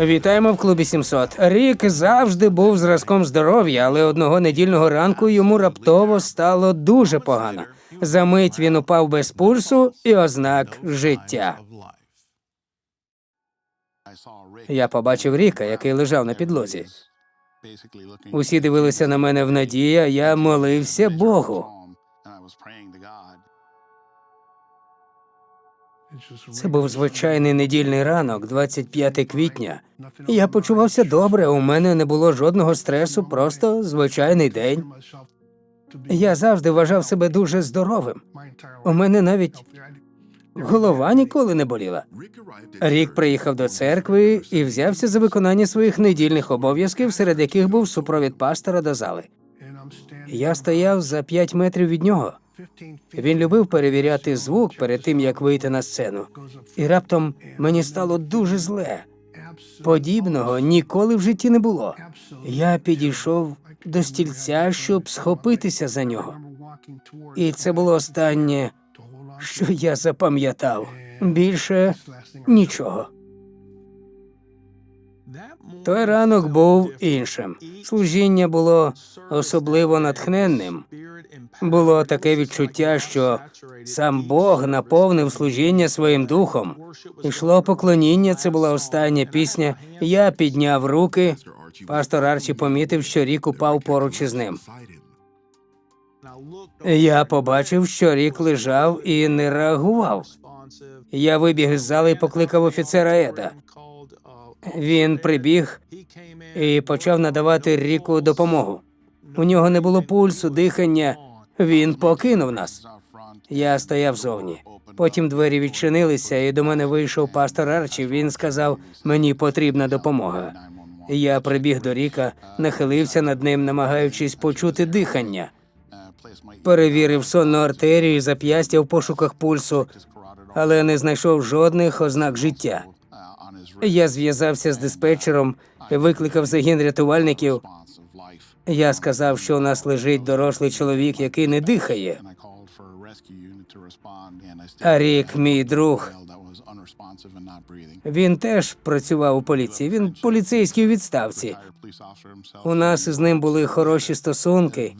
Вітаємо в клубі 700. Рік завжди був зразком здоров'я, але одного недільного ранку йому раптово стало дуже погано. За мить він упав без пульсу і ознак життя. Я побачив Ріка, який лежав на підлозі. Усі дивилися на мене в надії, а я молився Богу. Це був звичайний недільний ранок, 25 квітня. Я почувався добре. У мене не було жодного стресу, просто звичайний день. Я завжди вважав себе дуже здоровим. У мене навіть голова ніколи не боліла. Рік приїхав до церкви і взявся за виконання своїх недільних обов'язків, серед яких був супровід пастора до зали. Я стояв за п'ять метрів від нього. Він любив перевіряти звук перед тим, як вийти на сцену. І раптом мені стало дуже зле. Подібного ніколи в житті не було. Я підійшов до стільця, щоб схопитися за нього. І це було останнє, що я запам'ятав. Більше нічого. Той ранок був іншим. Служіння було особливо натхненним. Було таке відчуття, що сам Бог наповнив служіння своїм духом. Ішло поклоніння. Це була остання пісня. Я підняв руки. Пастор Арчі помітив, що рік упав поруч із ним. Я побачив, що рік лежав і не реагував. Я вибіг із зали і покликав офіцера Еда. Він прибіг і почав надавати ріку допомогу. У нього не було пульсу, дихання. Він покинув нас. Я стояв зовні. Потім двері відчинилися, і до мене вийшов пастор Арчі. Він сказав: мені потрібна допомога. Я прибіг до ріка, нахилився над ним, намагаючись почути дихання. Перевірив сонну артерію і зап'ястя в пошуках пульсу, але не знайшов жодних ознак життя. Я зв'язався з диспетчером, викликав загін рятувальників. Я сказав, що у нас лежить дорослий чоловік, який не дихає. А рік, мій друг, він теж працював у поліції. Він поліцейський у відставці. У нас із ним були хороші стосунки.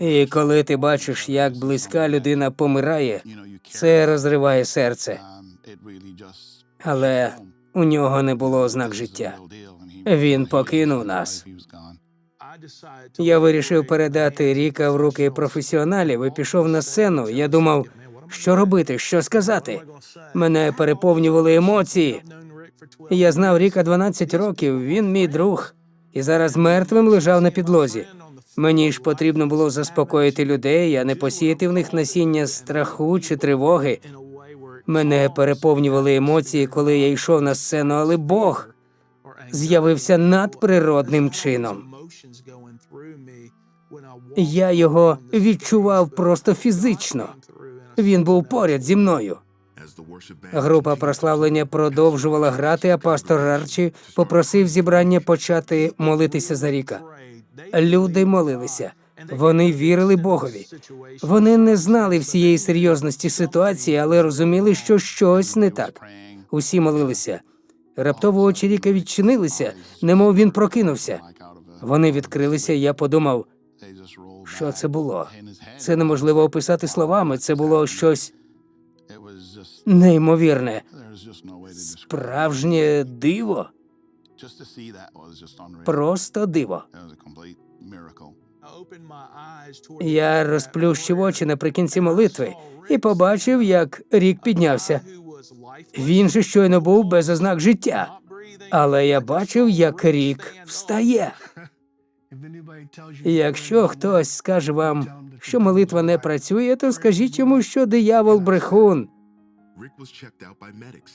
І коли ти бачиш, як близька людина помирає, це розриває серце. Але у нього не було ознак життя. Він покинув нас. Я вирішив передати Ріка в руки професіоналів і пішов на сцену. Я думав, що робити, що сказати. Мене переповнювали емоції. Я знав Ріка 12 років. Він мій друг, і зараз мертвим лежав на підлозі. Мені ж потрібно було заспокоїти людей, а не посіяти в них насіння страху чи тривоги. Мене переповнювали емоції, коли я йшов на сцену, але Бог з'явився надприродним чином. Я його відчував просто фізично. Він був поряд зі мною. Група прославлення продовжувала грати, а пастор Арчі попросив зібрання почати молитися за ріка. Люди молилися. Вони вірили Богові. Вони не знали всієї серйозності ситуації, але розуміли, що щось не так. Усі молилися. Раптово очі Ріка відчинилися, немов він прокинувся. Вони відкрилися, і я подумав, що це було. Це неможливо описати словами. Це було щось неймовірне, справжнє диво. Просто диво. Я розплющив очі наприкінці молитви і побачив, як рік піднявся. Він же щойно був без ознак життя, але я бачив, як рік встає. Якщо хтось скаже вам, що молитва не працює, то скажіть йому, що диявол брехун.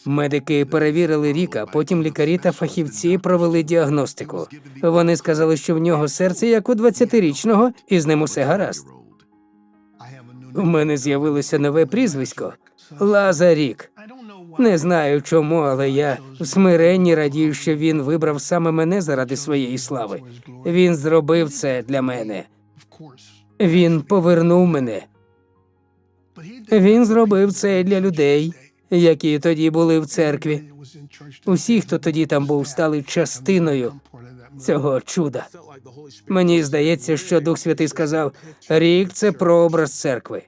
Медики перевірили Ріка, потім лікарі та фахівці провели діагностику. Вони сказали, що в нього серце як у 20-річного, і з ним усе гаразд. У мене з'явилося нове прізвисько Лазарік. Не знаю чому, але я в смиренні радію, що він вибрав саме мене заради своєї слави. Він зробив це для мене. Він повернув мене. Він зробив це для людей, які тоді були в церкві. Усі, хто тоді там був, стали частиною цього чуда. Мені здається, що Дух Святий сказав: рік це прообраз церкви.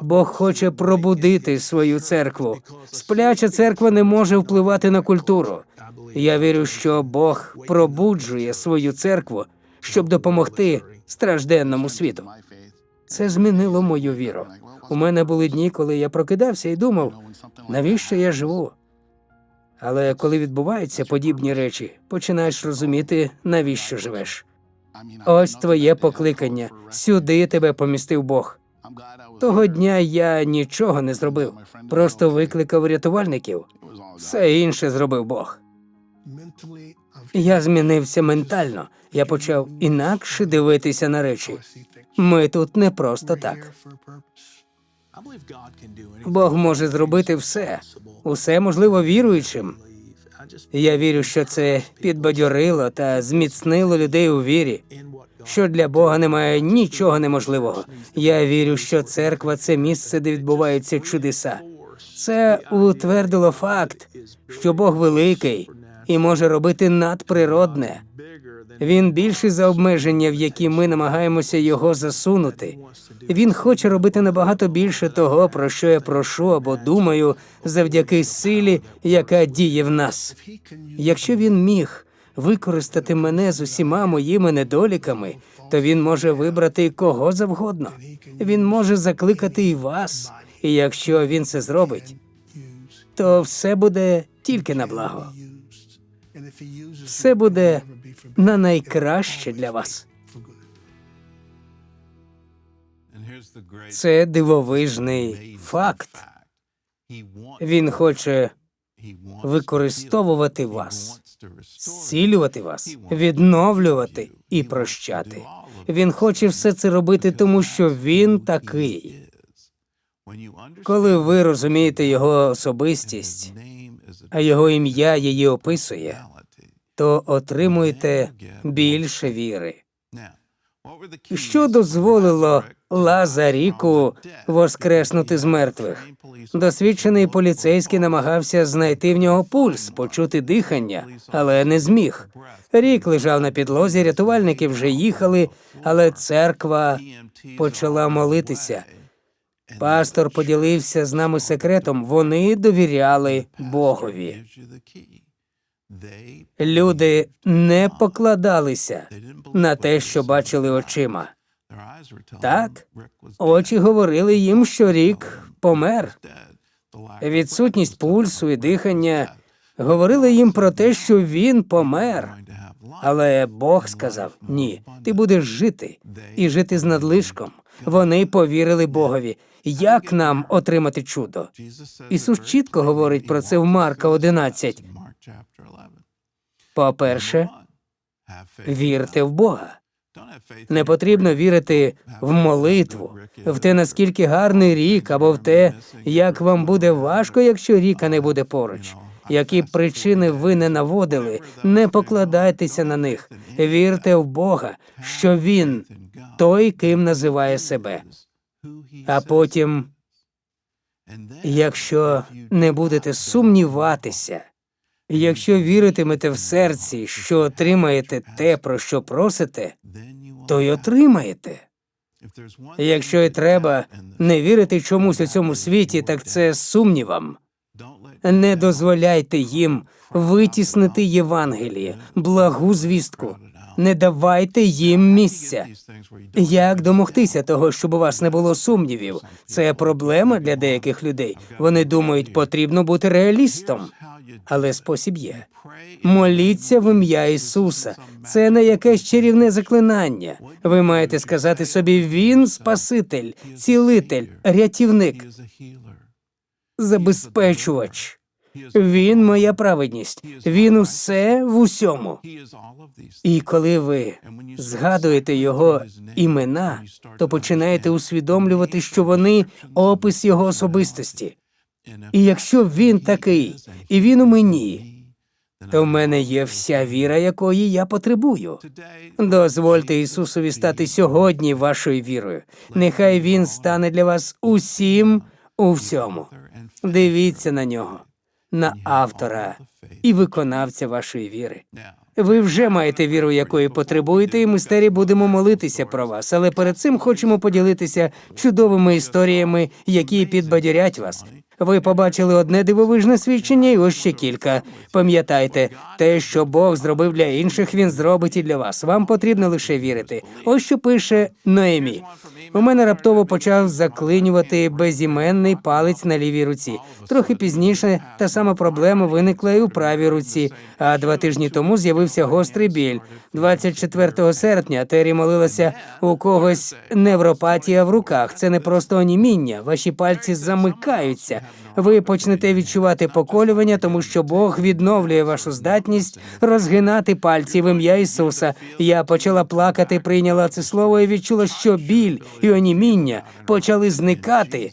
Бог хоче пробудити свою церкву. Спляча церква не може впливати на культуру. Я вірю, що Бог пробуджує свою церкву, щоб допомогти стражденному світу. Це змінило мою віру. У мене були дні, коли я прокидався і думав, навіщо я живу? Але коли відбуваються подібні речі, починаєш розуміти, навіщо живеш. Ось твоє покликання. Сюди тебе помістив Бог. Того дня я нічого не зробив, просто викликав рятувальників. Все інше зробив Бог. Я змінився ментально. Я почав інакше дивитися на речі. Ми тут не просто так. Бог може зробити все, усе можливо віруючим. Я вірю, що це підбадьорило та зміцнило людей у вірі, що для Бога немає нічого неможливого. Я вірю, що церква це місце, де відбуваються чудеса. Це утвердило факт, що Бог великий і може робити надприродне. Він більший за обмеження, в які ми намагаємося його засунути. Він хоче робити набагато більше того, про що я прошу або думаю, завдяки силі, яка діє в нас. Якщо він міг використати мене з усіма моїми недоліками, то він може вибрати кого завгодно. Він може закликати і вас. І якщо він це зробить, то все буде тільки на благо. Все буде на найкраще для вас. Це дивовижний факт. Він хоче використовувати вас, зцілювати вас, відновлювати і прощати. Він хоче все це робити, тому що він такий. Коли ви розумієте його особистість, а його ім'я її описує, то отримуєте більше віри. Що дозволило Лазаріку воскреснути з мертвих? Досвідчений поліцейський намагався знайти в нього пульс, почути дихання, але не зміг. Рік лежав на підлозі, рятувальники вже їхали, але церква почала молитися. Пастор поділився з нами секретом. Вони довіряли Богові. Люди не покладалися на те, що бачили очима. Так, очі говорили їм, що рік помер. Відсутність пульсу і дихання говорили їм про те, що він помер. Але Бог сказав: ні, ти будеш жити і жити з надлишком. Вони повірили Богові. Як нам отримати чудо? Ісус чітко говорить про це в Марка 11. По-перше, вірте в Бога. Не потрібно вірити в молитву, в те, наскільки гарний рік, або в те, як вам буде важко, якщо ріка не буде поруч. Які причини ви не наводили, не покладайтеся на них. Вірте в Бога, що Він той, ким називає себе. А потім, якщо не будете сумніватися, якщо віритимете в серці, що отримаєте те, про що просите, то й отримаєте. Якщо і треба не вірити чомусь у цьому світі, так це сумнівам. Не дозволяйте їм витіснити Євангеліє, благу звістку. Не давайте їм місця. Як домогтися того, щоб у вас не було сумнівів? Це проблема для деяких людей. Вони думають, потрібно бути реалістом, але спосіб є. Моліться в ім'я Ісуса. Це не якесь чарівне заклинання. Ви маєте сказати собі: Він Спаситель, цілитель, рятівник, забезпечувач. Він моя праведність. Він усе в усьому. І коли ви згадуєте його імена, то починаєте усвідомлювати, що вони опис його особистості. І якщо він такий, і він у мені, то в мене є вся віра, якої я потребую. Дозвольте Ісусові стати сьогодні вашою вірою. Нехай Він стане для вас усім у всьому. Дивіться на нього, на автора і виконавця вашої віри. Ви вже маєте віру, якої потребуєте, і ми старі будемо молитися про вас. Але перед цим хочемо поділитися чудовими історіями, які підбадьорять вас. Ви побачили одне дивовижне свідчення, і ось ще кілька. Пам'ятайте, те, що Бог зробив для інших, він зробить і для вас. Вам потрібно лише вірити. Ось що пише Ноемі. У мене раптово почав заклинювати безіменний палець на лівій руці. Трохи пізніше та сама проблема виникла і у правій руці. А два тижні тому з'явився гострий біль. 24 серпня Тері молилася у когось невропатія в руках. Це не просто оніміння. Ваші пальці замикаються. Ви почнете відчувати поколювання, тому що Бог відновлює вашу здатність розгинати пальці в ім'я Ісуса. Я почала плакати, прийняла це слово і відчула, що біль і оніміння почали зникати.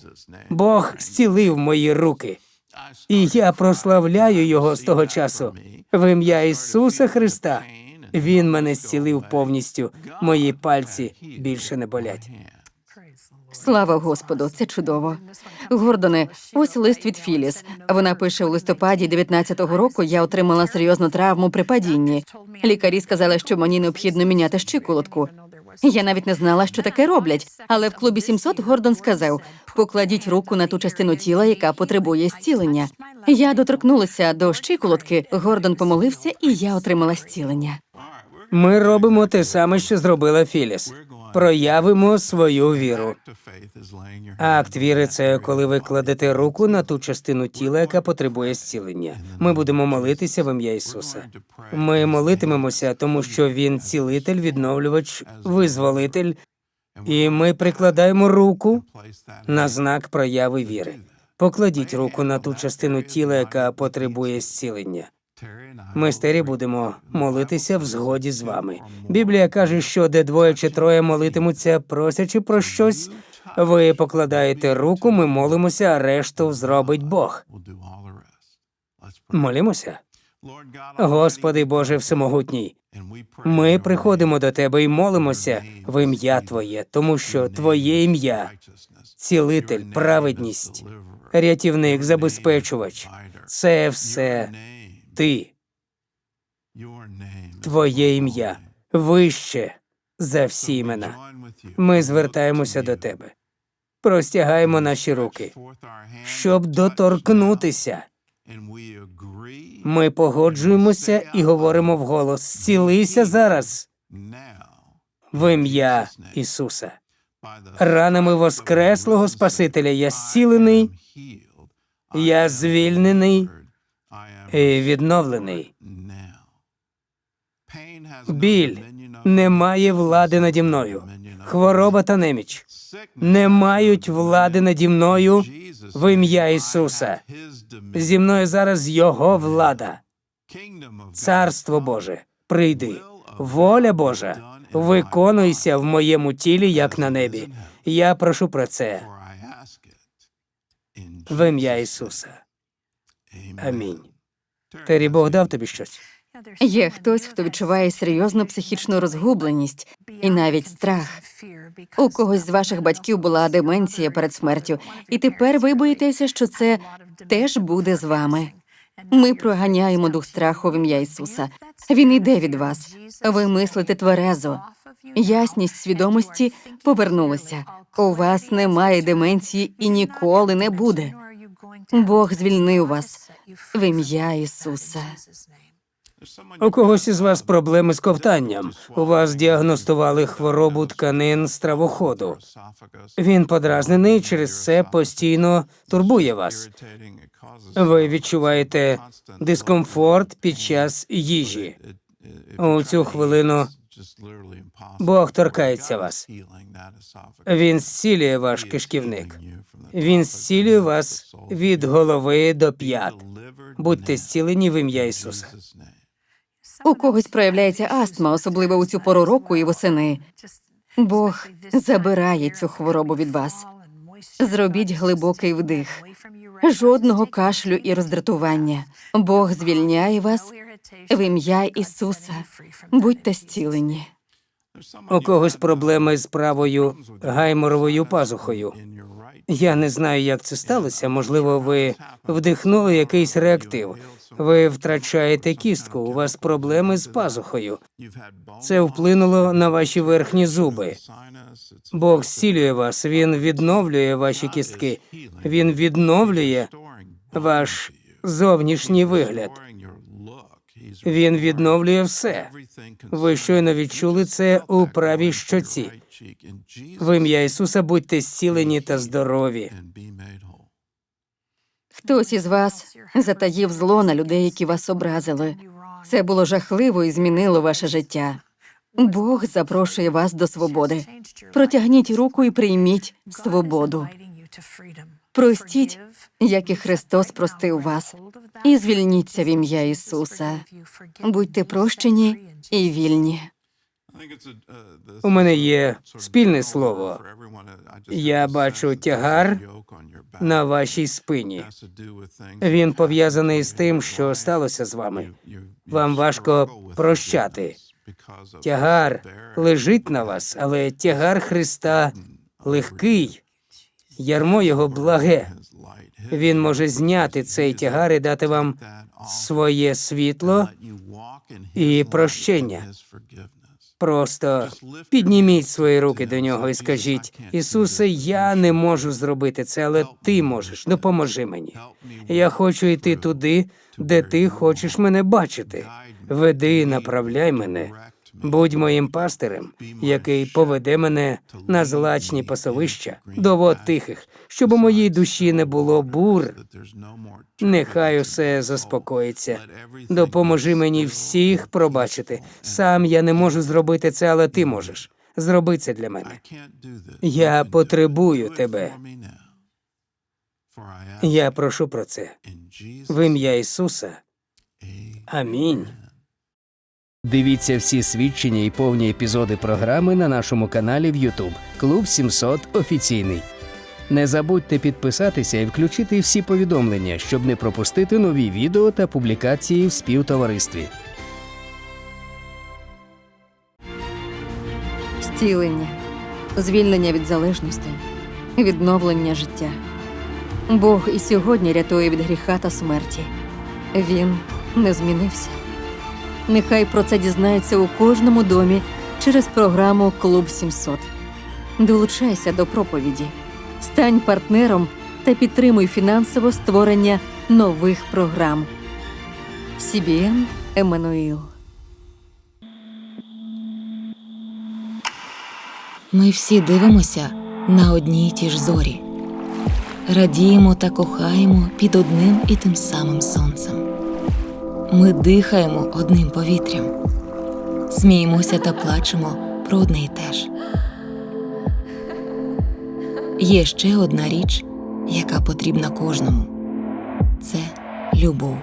Бог зцілив мої руки. І я прославляю його з того часу. В ім'я Ісуса Христа. Він мене зцілив повністю. Мої пальці більше не болять. Слава Господу, це чудово. Гордоне, ось лист від Філіс. Вона пише у листопаді 19-го року. Я отримала серйозну травму при падінні. Лікарі сказали, що мені необхідно міняти щиколотку. Я навіть не знала, що таке роблять. Але в клубі 700 Гордон сказав: покладіть руку на ту частину тіла, яка потребує зцілення. Я доторкнулася до щиколотки. Гордон помолився, і я отримала зцілення. Ми робимо те саме, що зробила Філіс. Проявимо свою віру. Акт віри це коли ви кладете руку на ту частину тіла, яка потребує зцілення. Ми будемо молитися в ім'я Ісуса. Ми молитимемося, тому що Він цілитель, відновлювач, визволитель, і ми прикладаємо руку на знак прояви віри. Покладіть руку на ту частину тіла, яка потребує зцілення. Ми стері будемо молитися в згоді з вами. Біблія каже, що де двоє чи троє молитимуться, просячи про щось. Ви покладаєте руку, ми молимося, а решту зробить Бог. Молімося. Господи Боже Всемогутній. Ми приходимо до Тебе і молимося в ім'я Твоє, тому що Твоє ім'я, цілитель, праведність, рятівник, забезпечувач це все Ти, Твоє ім'я вище за всі імена. Ми звертаємося до Тебе, простягаємо наші руки, щоб доторкнутися. Ми погоджуємося і говоримо вголос: «Зцілися зараз в ім'я Ісуса. Ранами Воскреслого Спасителя я зцілений, я звільнений і відновлений. Біль не має влади наді мною. Хвороба та неміч не мають влади наді мною в ім'я Ісуса. Зі мною зараз Його влада. Царство Боже, прийди, воля Божа, виконуйся в моєму тілі, як на небі. Я прошу про це в ім'я Ісуса. Амінь. Тері Бог дав тобі щось. Є хтось, хто відчуває серйозну психічну розгубленість і навіть страх. У когось з ваших батьків була деменція перед смертю, і тепер ви боїтеся, що це теж буде з вами. Ми проганяємо дух страху в ім'я Ісуса. Він іде від вас. Ви мислите тверезо. Ясність свідомості повернулася. У вас немає деменції і ніколи не буде. Бог звільнив вас в ім'я Ісуса. У когось із вас проблеми з ковтанням. У вас діагностували хворобу тканин стравоходу. Він подразнений, через це постійно турбує вас. Ви відчуваєте дискомфорт під час їжі. У цю хвилину Бог торкається вас. Він зцілює ваш кишківник. Він зцілює вас від голови до п'ят. Будьте зцілені в ім'я Ісуса. У когось проявляється астма, особливо у цю пору року і восени. Бог забирає цю хворобу від вас. Зробіть глибокий вдих. Жодного кашлю і роздратування. Бог звільняє вас в ім'я Ісуса. Будьте зцілені. У когось проблеми з правою гайморовою пазухою. Я не знаю, як це сталося. Можливо, ви вдихнули якийсь реактив. Ви втрачаєте кістку, у вас проблеми з пазухою. Це вплинуло на ваші верхні зуби. Бог зцілює вас, він відновлює ваші кістки, він відновлює ваш зовнішній вигляд. Він відновлює все. Ви щойно відчули це у правій щоці. В ім'я Ісуса будьте зцілені та здорові. Хтось із вас затаїв зло на людей, які вас образили. Це було жахливо і змінило ваше життя. Бог запрошує вас до свободи. Протягніть руку і прийміть свободу. Простіть, як і Христос простив вас, і звільніться в ім'я Ісуса. Будьте прощені і вільні. У мене є спільне слово. Я бачу тягар на вашій спині. Він пов'язаний з тим, що сталося з вами. Вам важко прощати. Тягар лежить на вас, але тягар Христа легкий, ярмо його благе. Він може зняти цей тягар і дати вам своє світло і прощення. Просто підніміть свої руки до нього і скажіть: Ісусе, я не можу зробити це, але ти можеш. Допоможи мені. Я хочу йти туди, де ти хочеш мене бачити. Веди направляй мене. Будь моїм пастирем, який поведе мене на злачні пасовища, до вод тихих, щоб у моїй душі не було бур. Нехай усе заспокоїться. Допоможи мені всіх пробачити. Сам я не можу зробити це, але ти можеш. Зроби це для мене. Я потребую тебе. Я прошу про це. В ім'я Ісуса. Амінь. Дивіться всі свідчення і повні епізоди програми на нашому каналі в YouTube Клуб 700 офіційний. Не забудьте підписатися і включити всі повідомлення, щоб не пропустити нові відео та публікації в співтоваристві. Зцілення, звільнення від залежностей, відновлення життя. Бог і сьогодні рятує від гріха та смерті. Він не змінився. Нехай про це дізнається у кожному домі через програму Клуб 700. Долучайся до проповіді, стань партнером та підтримуй фінансово створення нових програм. CBN Еммануїл. Ми всі дивимося на одні й ті ж зорі, радіємо та кохаємо під одним і тим самим сонцем. Ми дихаємо одним повітрям, сміємося та плачемо про одне й те ж. Є ще одна річ, яка потрібна кожному це любов.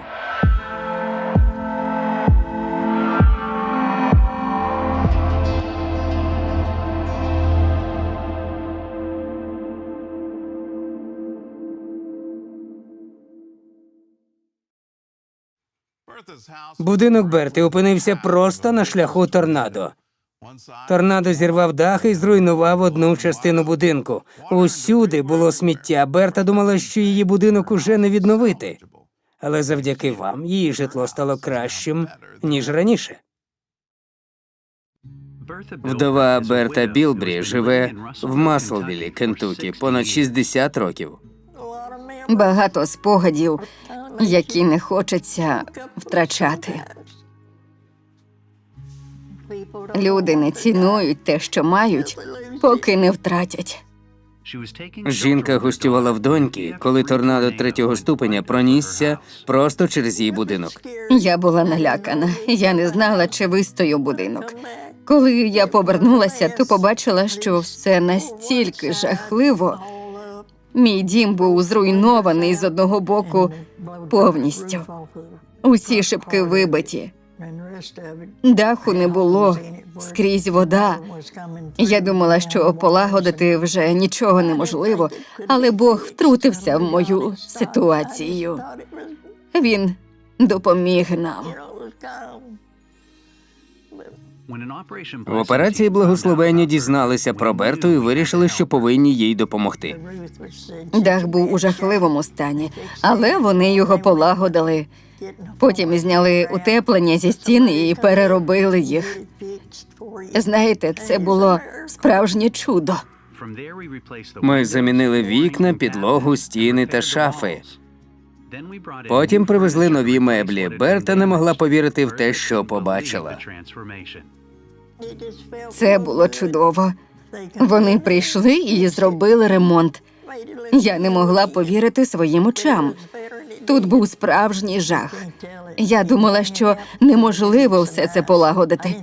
Будинок Берти опинився просто на шляху торнадо. Торнадо зірвав дах і зруйнував одну частину будинку. Усюди було сміття. Берта думала, що її будинок уже не відновити. Але завдяки вам її житло стало кращим ніж раніше. Вдова Берта Білбрі живе в Маслвілі, Кентукі, понад 60 років. Багато спогадів, які не хочеться втрачати. Люди не цінують те, що мають, поки не втратять. Жінка гостювала в доньки, коли торнадо третього ступеня пронісся просто через її будинок. Я була налякана. Я не знала, чи вистою будинок. Коли я повернулася, то побачила, що все настільки жахливо. Мій дім був зруйнований з одного боку повністю. Усі шибки вибиті. Даху не було, скрізь вода. Я думала, що полагодити вже нічого неможливо, але Бог втрутився в мою ситуацію. Він допоміг нам. В операції благословення дізналися про Берту і вирішили, що повинні їй допомогти. Дах був у жахливому стані, але вони його полагодили. Потім зняли утеплення зі стін і переробили їх. Знаєте, це було справжнє чудо. Ми замінили вікна, підлогу, стіни та шафи. Потім привезли нові меблі. Берта не могла повірити в те, що побачила. Це було чудово. Вони прийшли і зробили ремонт. Я не могла повірити своїм очам. Тут був справжній жах. Я думала, що неможливо все це полагодити.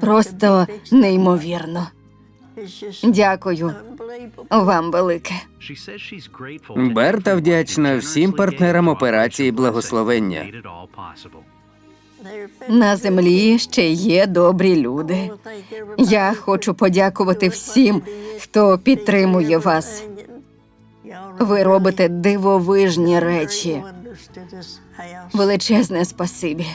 Просто неймовірно. Дякую вам велике. Берта вдячна всім партнерам операції благословення. На землі ще є добрі люди. Я хочу подякувати всім, хто підтримує вас. Ви робите дивовижні речі. Величезне спасибі.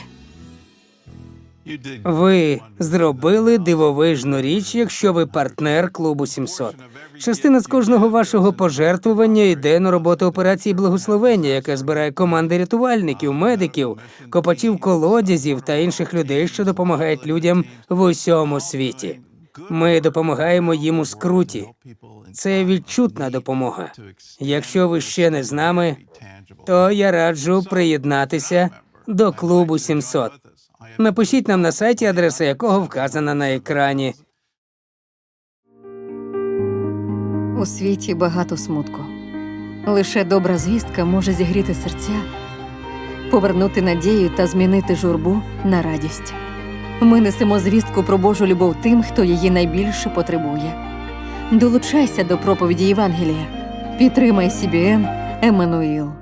Ви зробили дивовижну річ, якщо ви партнер клубу 700. Частина з кожного вашого пожертвування йде на роботу операції благословення, яка збирає команди рятувальників, медиків, копачів колодязів та інших людей, що допомагають людям в усьому світі. Ми допомагаємо їм у скруті. Це відчутна допомога. Якщо ви ще не з нами, то я раджу приєднатися до клубу 700. Напишіть нам на сайті, адреса якого вказана на екрані. У світі багато смутку. Лише добра звістка може зігріти серця, повернути надію та змінити журбу на радість. Ми несемо звістку про Божу любов тим, хто її найбільше потребує. Долучайся до проповіді Євангелія. Підтримай CBN Еммануїл.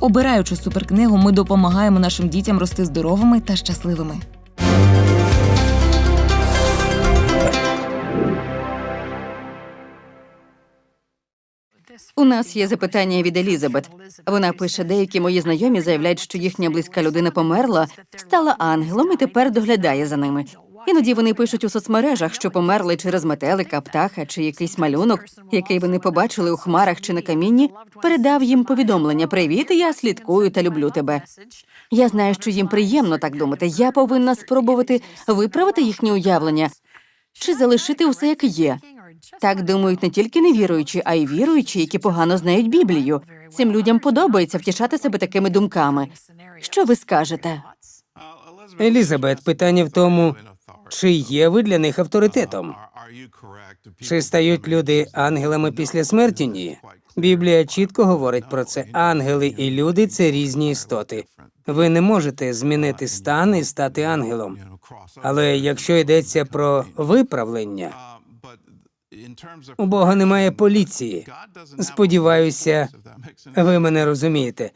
Обираючи суперкнигу, ми допомагаємо нашим дітям рости здоровими та щасливими. У нас є запитання від Елізабет. Вона пише: деякі мої знайомі заявляють, що їхня близька людина померла, стала ангелом і тепер доглядає за ними. Іноді вони пишуть у соцмережах, що померли через метелика, птаха чи якийсь малюнок, який вони побачили у хмарах чи на камінні, передав їм повідомлення: Привіт, я слідкую та люблю тебе. Я знаю, що їм приємно так думати. Я повинна спробувати виправити їхнє уявлення чи залишити усе як є. Так думають не тільки невіруючі, а й віруючі, які погано знають Біблію. Цим людям подобається втішати себе такими думками. Що ви скажете? Елізабет, питання в тому, чи є ви для них авторитетом? Чи стають люди ангелами після смерті? Ні. Біблія чітко говорить про це. Ангели і люди це різні істоти. Ви не можете змінити стан і стати ангелом. Але якщо йдеться про виправлення, у Бога немає поліції. Сподіваюся, ви мене розумієте.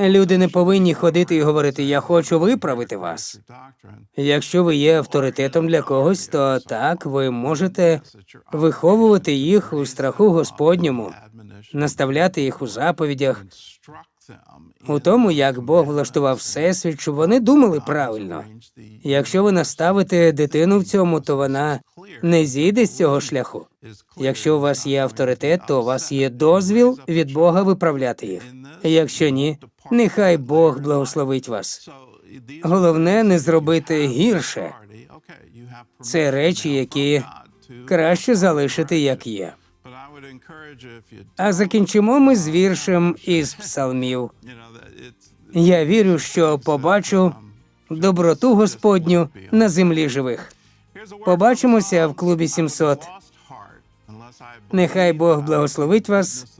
Люди не повинні ходити і говорити Я хочу виправити вас. Якщо ви є авторитетом для когось, то так ви можете виховувати їх у страху Господньому, наставляти їх у заповідях, у тому, як Бог влаштував всесвіт, щоб вони думали правильно. Якщо ви наставите дитину в цьому, то вона не зійде з цього шляху. Якщо у вас є авторитет, то у вас є дозвіл від Бога виправляти їх. Якщо ні, нехай Бог благословить вас. Головне не зробити гірше. Це речі, які краще залишити як є. А закінчимо ми з віршем із псалмів. Я вірю, що побачу доброту Господню на землі живих. Побачимося в клубі 700. Нехай Бог благословить вас.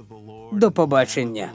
До побачення.